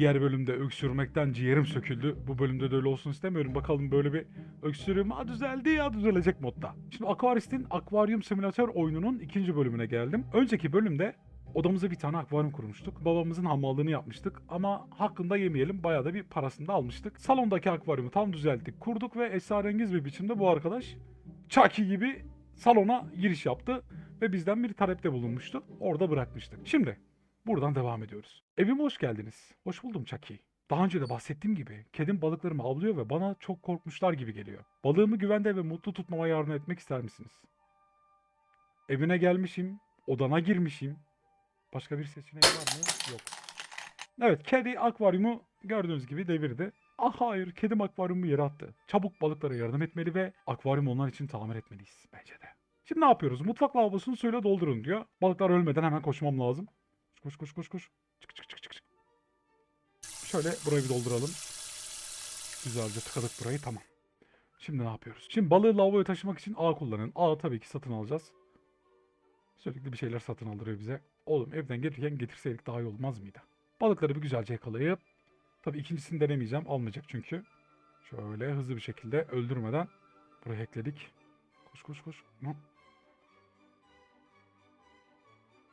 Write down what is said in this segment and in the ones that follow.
Diğer bölümde öksürmekten ciğerim söküldü. Bu bölümde de öyle olsun istemiyorum. Bakalım böyle bir öksürüğüm ha düzeldi ya düzelecek modda. Şimdi Aquarist'in Akvaryum Simülatör oyununun ikinci bölümüne geldim. Önceki bölümde odamıza bir tane akvaryum kurmuştuk. Babamızın hamallığını yapmıştık ama hakkında yemeyelim bayağı da bir parasını da almıştık. Salondaki akvaryumu tam düzelttik, kurduk ve esrarengiz bir biçimde bu arkadaş Chucky gibi salona giriş yaptı ve bizden bir talepte bulunmuştu. Orada bırakmıştık. Şimdi buradan devam ediyoruz. Evime hoş geldiniz. Hoş buldum Chucky. Daha önce de bahsettiğim gibi kedim balıklarımı avlıyor ve bana çok korkmuşlar gibi geliyor. Balığımı güvende ve mutlu tutmama yardım etmek ister misiniz? Evine gelmişim, odana girmişim. Başka bir seçenek var mı? Yok. Evet, kedi akvaryumu gördüğünüz gibi devirdi. Ah hayır, kedim akvaryumu yere attı. Çabuk balıklara yardım etmeli ve akvaryumu onlar için tamir etmeliyiz bence de. Şimdi ne yapıyoruz? Mutfak lavabosunu suyla doldurun diyor. Balıklar ölmeden hemen koşmam lazım. Koş koş koş koş. Çık çık çık çık çık. Şöyle burayı bir dolduralım. Güzelce tıkadık burayı tamam. Şimdi ne yapıyoruz? Şimdi balığı lavaboya taşımak için ağ kullanın. Ağ tabii ki satın alacağız. Sürekli bir şeyler satın aldırıyor bize. Oğlum evden gelirken getirseydik daha iyi olmaz mıydı? Balıkları bir güzelce yakalayıp tabii ikincisini denemeyeceğim. Almayacak çünkü. Şöyle hızlı bir şekilde öldürmeden buraya ekledik. Koş koş koş.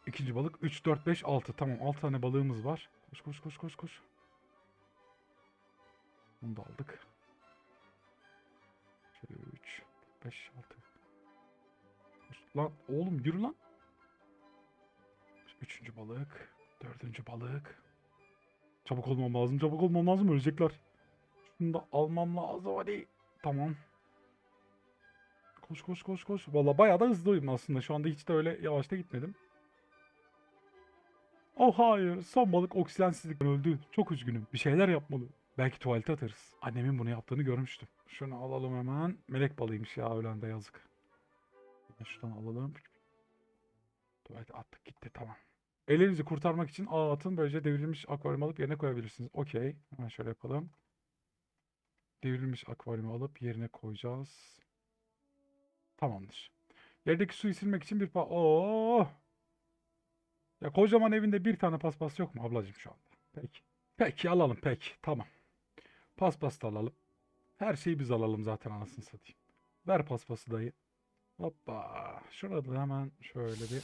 İkinci balık 3 4 5 6. Tamam 6 tane balığımız var. Koş koş koş koş koş. Bunu da aldık. Şöyle 3 5 6. Koş. Lan oğlum yürü lan. Üçüncü balık. Dördüncü balık. Çabuk olmam lazım. Çabuk olmam lazım. Ölecekler. Şunu da almam lazım. Hadi. Tamam. Koş koş koş koş. Valla bayağı da hızlıyım aslında. Şu anda hiç de öyle yavaşta gitmedim. Oh hayır. Son balık oksijensizlikten öldü. Çok üzgünüm. Bir şeyler yapmalı. Belki tuvalete atarız. Annemin bunu yaptığını görmüştüm. Şunu alalım hemen. Melek balıymış ya ölen de yazık. Şuradan alalım. Tuvalete attık gitti tamam. Ellerinizi kurtarmak için ağ atın. Böylece devrilmiş akvaryum alıp yerine koyabilirsiniz. Okey. Hemen şöyle yapalım. Devrilmiş akvaryumu alıp yerine koyacağız. Tamamdır. Yerdeki suyu silmek için bir pa... Oo! Ya kocaman evinde bir tane paspas yok mu ablacığım şu anda? Peki. Peki alalım peki. Tamam. Paspas da alalım. Her şeyi biz alalım zaten anasını satayım. Ver paspası dayı. Hoppa. Şurada da hemen şöyle bir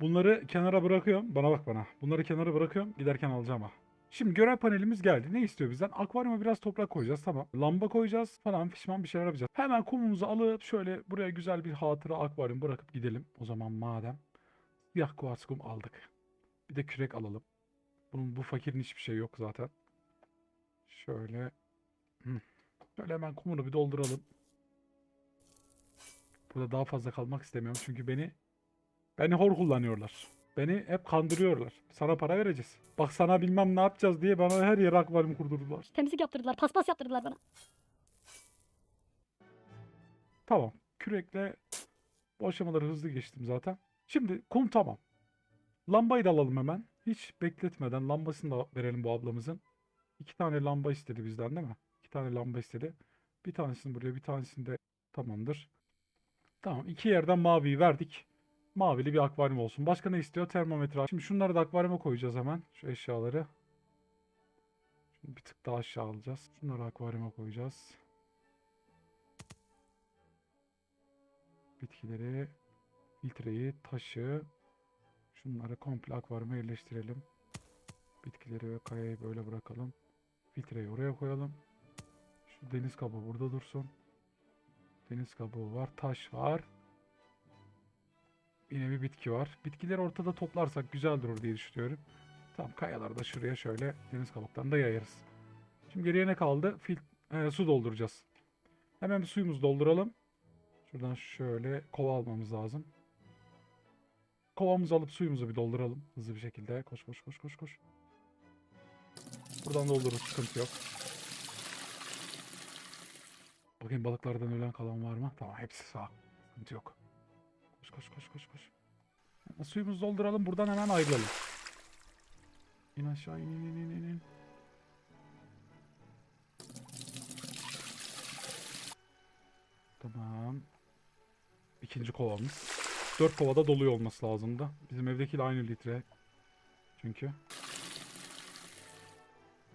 Bunları kenara bırakıyorum. Bana bak bana. Bunları kenara bırakıyorum. Giderken alacağım ha. Şimdi görev panelimiz geldi. Ne istiyor bizden? Akvaryuma biraz toprak koyacağız. Tamam. Lamba koyacağız falan fişman bir şeyler yapacağız. Hemen kumumuzu alıp şöyle buraya güzel bir hatıra akvaryum bırakıp gidelim. O zaman madem. Siyah kuartz kum aldık. Bir de kürek alalım. Bunun bu fakirin hiçbir şey yok zaten. Şöyle. Hı. Şöyle hemen kumunu bir dolduralım. Burada daha fazla kalmak istemiyorum. Çünkü beni Beni hor kullanıyorlar. Beni hep kandırıyorlar. Sana para vereceğiz. Bak sana bilmem ne yapacağız diye bana her yere akvaryum kurdurdular. Temizlik yaptırdılar, paspas yaptırdılar bana. Tamam. Kürekle bu aşamaları hızlı geçtim zaten. Şimdi kum tamam. Lambayı da alalım hemen. Hiç bekletmeden lambasını da verelim bu ablamızın. İki tane lamba istedi bizden değil mi? İki tane lamba istedi. Bir tanesini buraya bir tanesini de tamamdır. Tamam iki yerden maviyi verdik. Mavili bir akvaryum olsun. Başka ne istiyor? Termometre. Şimdi şunları da akvaryuma koyacağız hemen. Şu eşyaları. Şimdi bir tık daha aşağı alacağız. Şunları akvaryuma koyacağız. Bitkileri, filtreyi, taşı. Şunları komple akvaryuma yerleştirelim. Bitkileri ve kayayı böyle bırakalım. Filtreyi oraya koyalım. Şu deniz kabuğu burada dursun. Deniz kabuğu var, taş var. Yine bir bitki var. Bitkileri ortada toplarsak güzel durur diye düşünüyorum. Tamam kayaları da şuraya şöyle deniz kabuklarını da yayarız. Şimdi geriye ne kaldı? Fil e, su dolduracağız. Hemen bir suyumuzu dolduralım. Şuradan şöyle kova almamız lazım. Kovamızı alıp suyumuzu bir dolduralım. Hızlı bir şekilde. Koş koş koş koş koş. Buradan doldururuz. Sıkıntı yok. Bakayım balıklardan ölen kalan var mı? Tamam hepsi sağ. Sıkıntı yok. Koş koş koş koş koş. Suyumuzu dolduralım. Buradan hemen ayrılalım. İn aşağı in in in in in. Tamam. İkinci kovamız. 4 kovada doluyor olması lazımdı. Bizim evdekiyle aynı litre. Çünkü.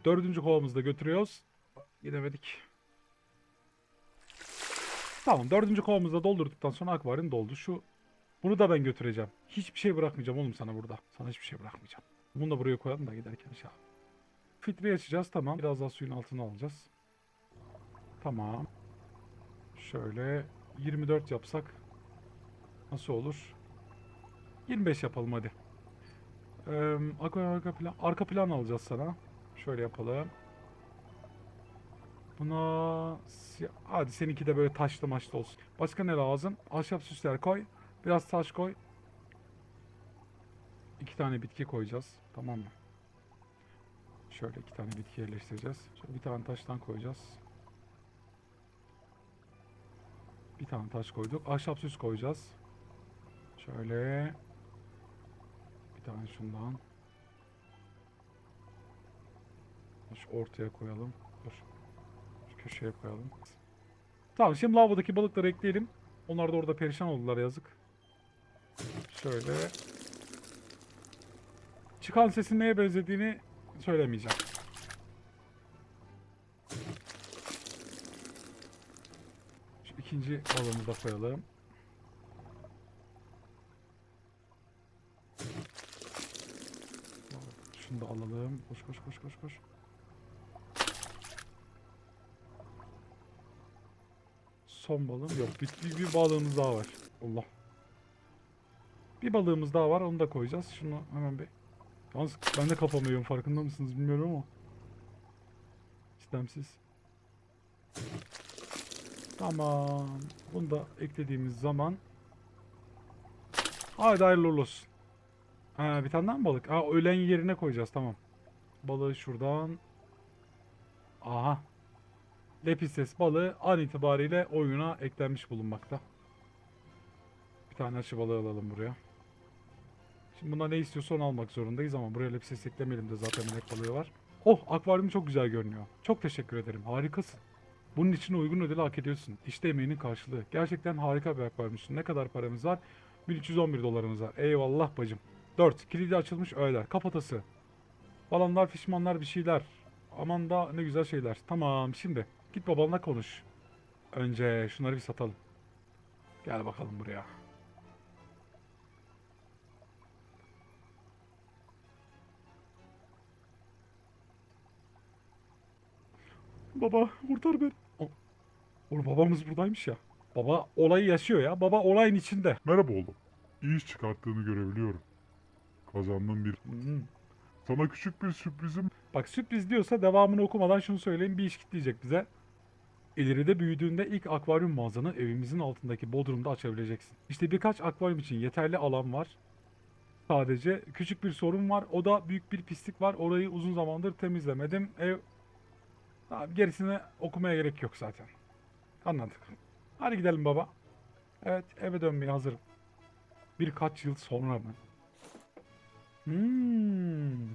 Dördüncü kovamızı da götürüyoruz. Gidemedik. Tamam dördüncü kovamızı da doldurduktan sonra akvaryum doldu. Şu bunu da ben götüreceğim. Hiçbir şey bırakmayacağım oğlum sana burada. Sana hiçbir şey bırakmayacağım. Bunu da buraya koyalım da giderken şey yap. Filtreyi açacağız tamam. Biraz daha suyun altına alacağız. Tamam. Şöyle 24 yapsak nasıl olur? 25 yapalım hadi. Ee, arka, arka plan, arka plan alacağız sana. Şöyle yapalım. Buna hadi seninki de böyle taşlı maçlı olsun. Başka ne lazım? Ahşap süsler koy. Biraz taş koy. İki tane bitki koyacağız. Tamam mı? Şöyle iki tane bitki yerleştireceğiz. Şöyle bir tane taştan koyacağız. Bir tane taş koyduk. Ahşap süs koyacağız. Şöyle. Bir tane şundan. Şu ortaya koyalım. Dur. Şu köşeye koyalım. Tamam şimdi lavabodaki balıkları ekleyelim. Onlar da orada perişan oldular yazık. Şöyle. Çıkan sesin neye benzediğini söylemeyeceğim. Şu ikinci balığımızı da koyalım. Şunu da alalım. Koş koş koş koş koş. Son balığım yok. Bir, bir, bir balığımız daha var. Allah. Bir balığımız daha var. Onu da koyacağız. Şunu hemen bir... Yalnız ben de kafamı yiyorum. Farkında mısınız bilmiyorum ama. İstemsiz. Tamam. Bunu da eklediğimiz zaman Haydi hayırlı olsun. Ha, bir tane daha mı balık? Ha, ölen yerine koyacağız tamam. Balığı şuradan. Aha. Lepistes balığı an itibariyle oyuna eklenmiş bulunmakta. Bir tane açı balığı alalım buraya. Şimdi buna ne istiyorsa onu almak zorundayız ama buraya Lepistes eklemeyelim de zaten melek balığı var. Oh akvaryum çok güzel görünüyor. Çok teşekkür ederim. Harikasın. Bunun için uygun ödülü hak ediyorsun. İşte emeğinin karşılığı. Gerçekten harika bir akvaryumsun. Ne kadar paramız var? 1311 dolarımız var. Eyvallah bacım. 4. Kilidi açılmış öğeler. Kafatası. Balanlar, fişmanlar bir şeyler. Aman da ne güzel şeyler. Tamam şimdi git babanla konuş. Önce şunları bir satalım. Gel bakalım buraya. Baba kurtar beni. O- Oğlum babamız buradaymış ya. Baba olayı yaşıyor ya. Baba olayın içinde. Merhaba oğlum. İyi iş çıkarttığını görebiliyorum. Kazandığın bir... Hmm. Sana küçük bir sürprizim Bak sürpriz diyorsa devamını okumadan şunu söyleyeyim bir iş kitleyecek bize. İleride büyüdüğünde ilk akvaryum mağazanı evimizin altındaki bodrumda açabileceksin. İşte birkaç akvaryum için yeterli alan var. Sadece küçük bir sorun var. O da büyük bir pislik var. Orayı uzun zamandır temizlemedim. Ev... Tamam, gerisini okumaya gerek yok zaten. Anladık. Hadi gidelim baba. Evet eve dönmeye hazırım. Birkaç yıl sonra mı? Hmm.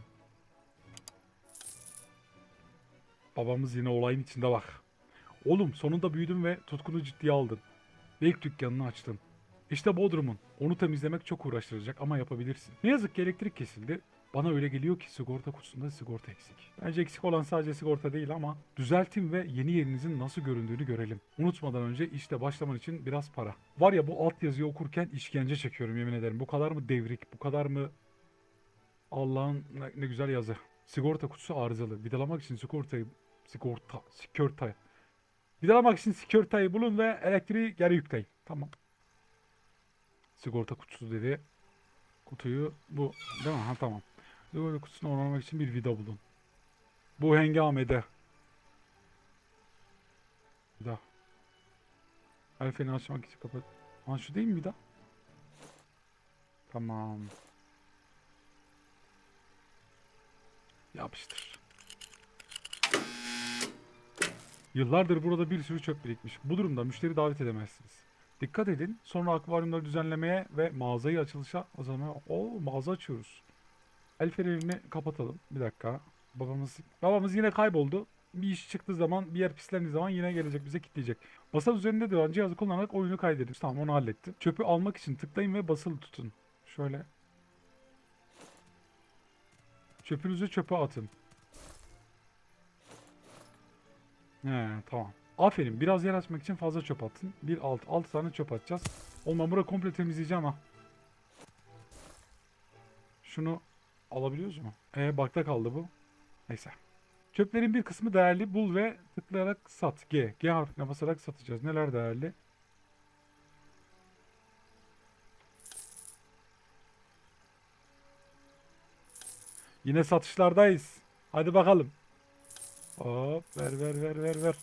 Babamız yine olayın içinde bak. Oğlum sonunda büyüdün ve tutkunu ciddiye aldın. Ve ilk dükkanını açtın. İşte Bodrum'un. Onu temizlemek çok uğraştıracak ama yapabilirsin. Ne yazık ki elektrik kesildi. Bana öyle geliyor ki sigorta kutusunda sigorta eksik. Bence eksik olan sadece sigorta değil ama düzeltin ve yeni yerinizin nasıl göründüğünü görelim. Unutmadan önce işte başlaman için biraz para. Var ya bu altyazıyı okurken işkence çekiyorum yemin ederim. Bu kadar mı devrik, bu kadar mı Allah'ın ne, güzel yazı. Sigorta kutusu arızalı. Vidalamak için sigortayı sigorta sigortayı Vidalamak için sigortayı bulun ve elektriği geri yükleyin. Tamam. Sigorta kutusu dedi. Kutuyu bu değil mi? Ha tamam. Sigorta kutusunu onarmak için bir vida bulun. Bu hengamede. Vida. El freni açmak için kapat. Ha şu değil mi vida? Tamam. Yapıştır. Yıllardır burada bir sürü çöp birikmiş. Bu durumda müşteri davet edemezsiniz. Dikkat edin. Sonra akvaryumları düzenlemeye ve mağazayı açılışa o zaman o mağaza açıyoruz. El fenerini kapatalım. Bir dakika. Babamız babamız yine kayboldu. bir iş çıktığı zaman bir yer pislendiği zaman yine gelecek bize kilitleyecek. Masa üzerinde duran cihazı kullanarak oyunu kaydediyoruz. Tamam onu hallettim. Çöpü almak için tıklayın ve basılı tutun. Şöyle. Çöpünüzü çöpe atın. He tamam. Aferin. Biraz yer açmak için fazla çöp atın. Bir alt. Altı tane çöp atacağız. Oğlum ben burayı komple temizleyeceğim ha. Şunu alabiliyoruz mu? Ee bakta kaldı bu. Neyse. Çöplerin bir kısmı değerli. Bul ve tıklayarak sat. G. G harfine basarak satacağız. Neler değerli? Yine satışlardayız. Hadi bakalım. Hop ver ver ver ver ver.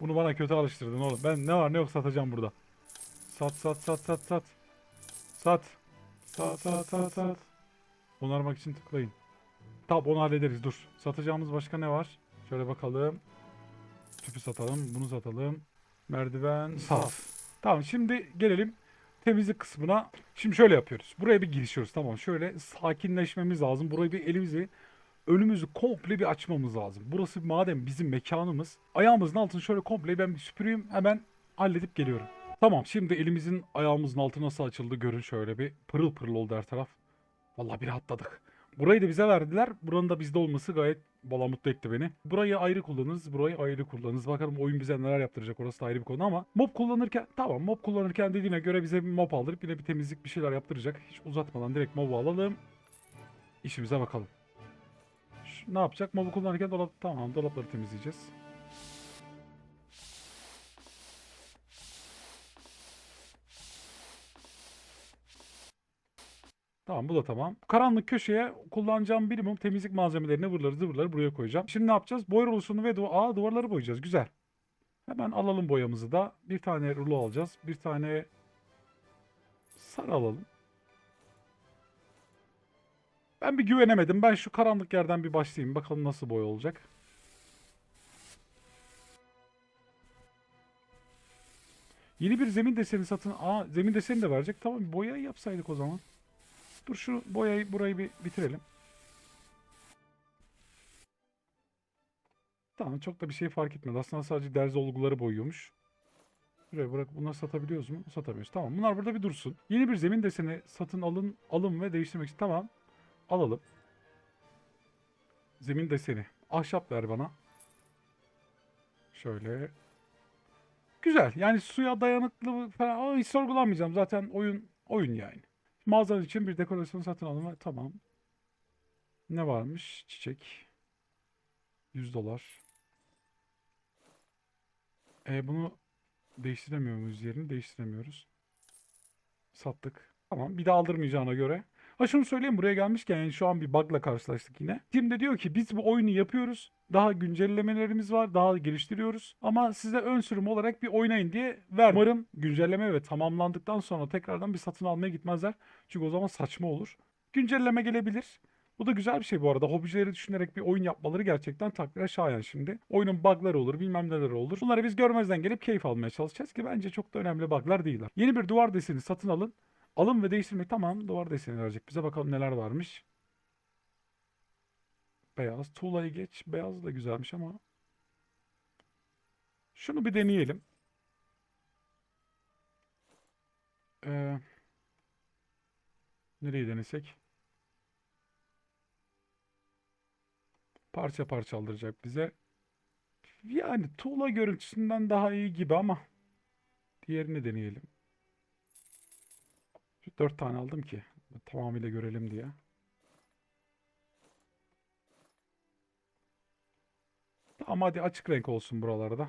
Bunu bana kötü alıştırdın oğlum. Ben ne var ne yok satacağım burada. Sat sat sat sat sat. Sat. Sat sat sat sat. Onarmak için tıklayın. Tamam onu hallederiz dur. Satacağımız başka ne var? Şöyle bakalım. Tüpü satalım. Bunu satalım. Merdiven sat. Tamam şimdi gelelim temizlik kısmına. Şimdi şöyle yapıyoruz. Buraya bir girişiyoruz tamam. Şöyle sakinleşmemiz lazım. Burayı bir elimizi önümüzü komple bir açmamız lazım. Burası madem bizim mekanımız. Ayağımızın altını şöyle komple ben bir süpüreyim. Hemen halledip geliyorum. Tamam şimdi elimizin ayağımızın altı nasıl açıldı görün şöyle bir. Pırıl pırıl oldu her taraf. Vallahi bir rahatladık. Burayı da bize verdiler. Buranın da bizde olması gayet valla mutlu etti beni. Burayı ayrı kullanırız, burayı ayrı kullanırız. Bakalım oyun bize neler yaptıracak orası da ayrı bir konu ama mob kullanırken tamam mob kullanırken dediğine göre bize bir mob aldırıp yine bir temizlik bir şeyler yaptıracak. Hiç uzatmadan direkt mob'u alalım. İşimize bakalım. Şu- ne yapacak? Mob'u kullanırken dolap tamam dolapları temizleyeceğiz. Tamam bu da tamam. Karanlık köşeye kullanacağım minimum temizlik malzemelerini vırları zıvırları buraya koyacağım. Şimdi ne yapacağız? Boy rulosunu ve du Aa, duvarları boyayacağız. Güzel. Hemen alalım boyamızı da. Bir tane rulo alacağız. Bir tane sarı alalım. Ben bir güvenemedim. Ben şu karanlık yerden bir başlayayım. Bakalım nasıl boy olacak. Yeni bir zemin deseni satın... Aa zemin deseni de verecek. Tamam boyayı yapsaydık o zaman. Dur şu boyayı burayı bir bitirelim. Tamam çok da bir şey fark etmedi. Aslında sadece derzi olguları boyuyormuş. Buraya bırak bunları satabiliyoruz mu? Satamıyoruz. Tamam bunlar burada bir dursun. Yeni bir zemin deseni satın alın, alın ve değiştirmek için. Tamam. Alalım. Zemin deseni. Ahşap ver bana. Şöyle. Güzel. Yani suya dayanıklı falan. Hiç sorgulamayacağım. Zaten oyun oyun yani. Mağazan için bir dekorasyon satın alma. Tamam. Ne varmış? Çiçek. 100 dolar. E bunu değiştiremiyor muyuz yerini? Değiştiremiyoruz. Sattık. Tamam. Bir de aldırmayacağına göre. Ha şunu söyleyeyim buraya gelmişken yani şu an bir bug'la karşılaştık yine. Şimdi diyor ki biz bu oyunu yapıyoruz. Daha güncellemelerimiz var. Daha geliştiriyoruz. Ama size ön sürüm olarak bir oynayın diye ver. Umarım güncelleme ve tamamlandıktan sonra tekrardan bir satın almaya gitmezler. Çünkü o zaman saçma olur. Güncelleme gelebilir. Bu da güzel bir şey bu arada. Hobicileri düşünerek bir oyun yapmaları gerçekten takdire şayan şimdi. Oyunun bug'ları olur, bilmem neler olur. Bunları biz görmezden gelip keyif almaya çalışacağız ki bence çok da önemli bug'lar değiller. Yeni bir duvar deseni satın alın. Alım ve değiştirmek tamam. Duvar deseni verecek. Bize bakalım neler varmış. Beyaz. Tuğlayı geç. Beyaz da güzelmiş ama. Şunu bir deneyelim. Ee, nereye denesek? Parça parça aldıracak bize. Yani tuğla görüntüsünden daha iyi gibi ama diğerini deneyelim. Şu dört tane aldım ki tamamıyla görelim diye. Tamam hadi açık renk olsun buralarda.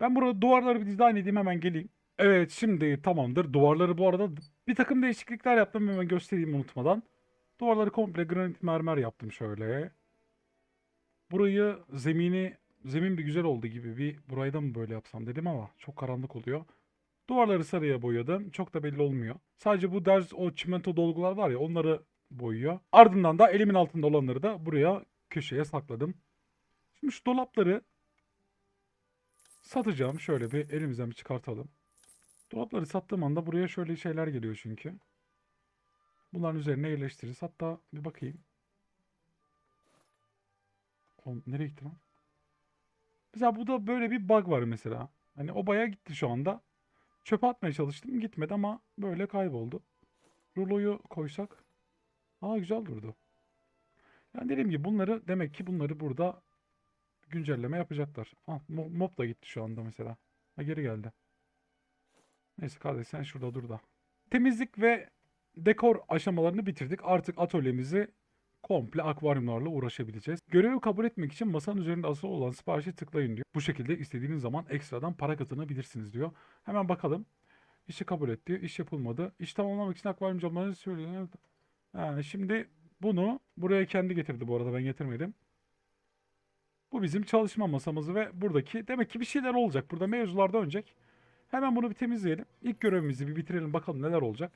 Ben burada duvarları bir dizayn edeyim hemen geleyim. Evet şimdi tamamdır. Duvarları bu arada bir takım değişiklikler yaptım hemen göstereyim unutmadan. Duvarları komple granit mermer yaptım şöyle. Burayı zemini zemin bir güzel oldu gibi bir burayı da mı böyle yapsam dedim ama çok karanlık oluyor. Duvarları sarıya boyadım. Çok da belli olmuyor. Sadece bu derz o çimento dolgular var ya onları boyuyor. Ardından da elimin altında olanları da buraya köşeye sakladım. Şimdi şu dolapları satacağım. Şöyle bir elimizden bir çıkartalım. Dolapları sattığım anda buraya şöyle şeyler geliyor çünkü. Bunların üzerine yerleştiririz. Hatta bir bakayım. Nereye gitti lan? Mesela bu da böyle bir bug var mesela. Hani o bayağı gitti şu anda. Çöpe atmaya çalıştım gitmedi ama böyle kayboldu. Ruloyu koysak. Aa güzel durdu. Yani dediğim gibi bunları demek ki bunları burada güncelleme yapacaklar. Ah, mo- mob da gitti şu anda mesela. Ha geri geldi. Neyse kardeş sen şurada dur da. Temizlik ve dekor aşamalarını bitirdik. Artık atölyemizi komple akvaryumlarla uğraşabileceğiz. Görevi kabul etmek için masanın üzerinde asılı olan siparişi tıklayın diyor. Bu şekilde istediğiniz zaman ekstradan para kazanabilirsiniz diyor. Hemen bakalım. İşi kabul etti. İş yapılmadı. İş tamamlamak için akvaryum camlarını söylüyor. Ha, şimdi bunu buraya kendi getirdi bu arada ben getirmedim. Bu bizim çalışma masamızı ve buradaki demek ki bir şeyler olacak. Burada mevzular dönecek. Hemen bunu bir temizleyelim. İlk görevimizi bir bitirelim bakalım neler olacak.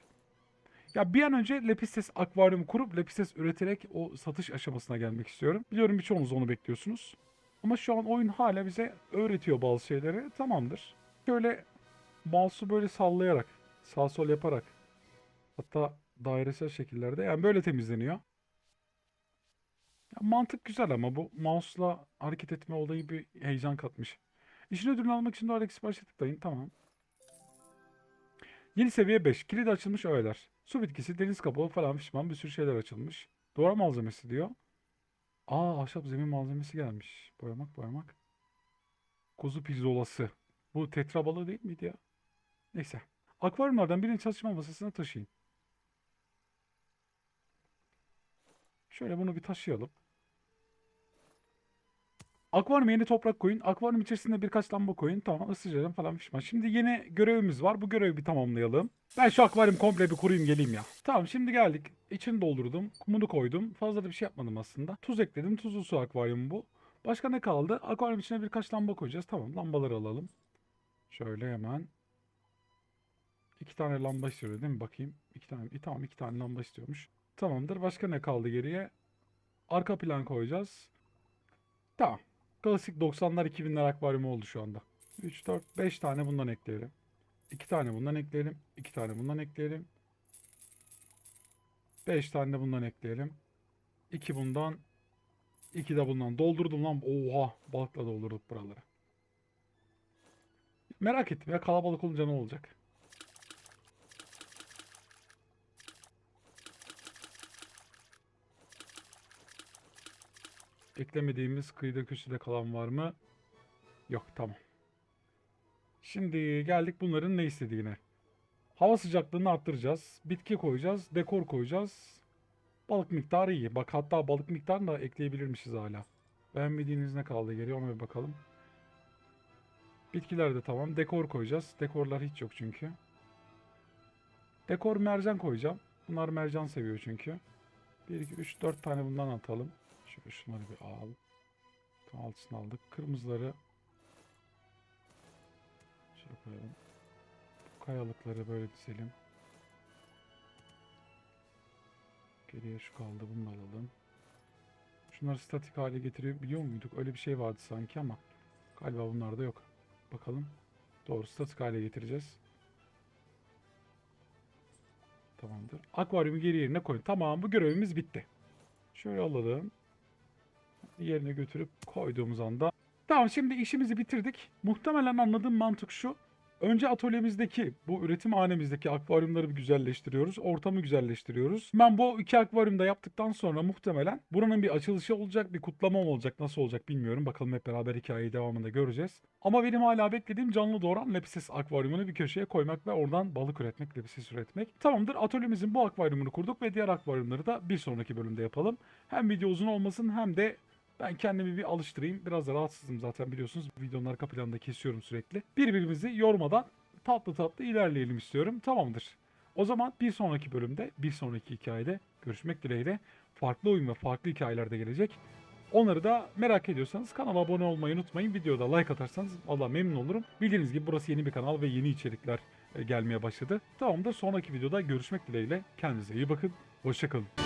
Ya bir an önce Lepistes akvaryumu kurup Lepistes üreterek o satış aşamasına gelmek istiyorum. Biliyorum birçoğunuz onu bekliyorsunuz. Ama şu an oyun hala bize öğretiyor bazı şeyleri. Tamamdır. Şöyle mouse'u böyle sallayarak, sağ sol yaparak hatta dairesel şekillerde yani böyle temizleniyor. Ya mantık güzel ama bu mouse'la hareket etme olayı bir heyecan katmış. İşin ödülünü almak için de Alex siparişe tıklayın. Tamam. Yeni seviye 5. Kilidi açılmış öğeler. Su bitkisi, deniz kabuğu falan fişman bir sürü şeyler açılmış. Duvar malzemesi diyor. Aa ahşap zemin malzemesi gelmiş. Boyamak boyamak. Kuzu pirzolası. Bu tetra balığı değil miydi ya? Neyse. Akvaryumlardan birini çalışma masasına taşıyın. Şöyle bunu bir taşıyalım. Akvaryuma yeni toprak koyun. Akvaryum içerisinde birkaç lamba koyun. Tamam ısıtacağım falan fişman. Şimdi yeni görevimiz var. Bu görevi bir tamamlayalım. Ben şu akvaryum komple bir kurayım geleyim ya. Tamam şimdi geldik. İçini doldurdum. Kumunu koydum. Fazla da bir şey yapmadım aslında. Tuz ekledim. Tuzlu su akvaryumu bu. Başka ne kaldı? Akvaryum içine birkaç lamba koyacağız. Tamam lambaları alalım. Şöyle hemen. İki tane lamba istiyor değil mi? Bakayım. İki tane. Tamam iki tane lamba istiyormuş. Tamamdır. Başka ne kaldı geriye? Arka plan koyacağız. Tamam. Klasik 90'lar 2000'ler akvaryumu oldu şu anda. 3, 4, 5 tane bundan ekleyelim. 2 tane bundan ekleyelim. 2 tane bundan ekleyelim. 5 tane de bundan ekleyelim. 2 bundan. 2 de bundan. Doldurdum lan. Oha. Balıkla doldurduk buraları. Merak ettim ya kalabalık olunca ne olacak? Eklemediğimiz kıyıda köşede kalan var mı? Yok tamam. Şimdi geldik bunların ne istediğine. Hava sıcaklığını arttıracağız. Bitki koyacağız. Dekor koyacağız. Balık miktarı iyi. Bak hatta balık miktarını da ekleyebilirmişiz hala. Beğenmediğiniz ne kaldı geriye ona bir bakalım. Bitkiler de tamam. Dekor koyacağız. Dekorlar hiç yok çünkü. Dekor mercan koyacağım. Bunlar mercan seviyor çünkü. 1, 2, 3, 4 tane bundan atalım. Şöyle şunları bir al. Altısını aldık. Kırmızıları şöyle koyalım. Bu kayalıkları böyle dizelim. Geriye şu kaldı. Bunu alalım. Şunları statik hale getirebiliyor muyduk? Öyle bir şey vardı sanki ama galiba bunlarda yok. Bakalım. Doğru statik hale getireceğiz. Tamamdır. Akvaryumu geri yerine koyun. Tamam bu görevimiz bitti. Şöyle alalım. Yerine götürüp koyduğumuz anda. Tamam şimdi işimizi bitirdik. Muhtemelen anladığım mantık şu. Önce atölyemizdeki, bu üretim hanemizdeki akvaryumları bir güzelleştiriyoruz. Ortamı güzelleştiriyoruz. Ben bu iki akvaryumda yaptıktan sonra muhtemelen buranın bir açılışı olacak, bir kutlama olacak, nasıl olacak bilmiyorum. Bakalım hep beraber hikayeyi devamında göreceğiz. Ama benim hala beklediğim canlı doğuran Lepises akvaryumunu bir köşeye koymak ve oradan balık üretmek, Lepises üretmek. Tamamdır atölyemizin bu akvaryumunu kurduk ve diğer akvaryumları da bir sonraki bölümde yapalım. Hem video uzun olmasın hem de ben kendimi bir alıştırayım. Biraz da rahatsızım zaten biliyorsunuz. Videonun arka planında kesiyorum sürekli. Birbirimizi yormadan tatlı tatlı ilerleyelim istiyorum. Tamamdır. O zaman bir sonraki bölümde, bir sonraki hikayede görüşmek dileğiyle. Farklı oyun ve farklı hikayeler de gelecek. Onları da merak ediyorsanız kanala abone olmayı unutmayın. Videoda like atarsanız valla memnun olurum. Bildiğiniz gibi burası yeni bir kanal ve yeni içerikler e, gelmeye başladı. Tamamdır. Sonraki videoda görüşmek dileğiyle. Kendinize iyi bakın. Hoşçakalın.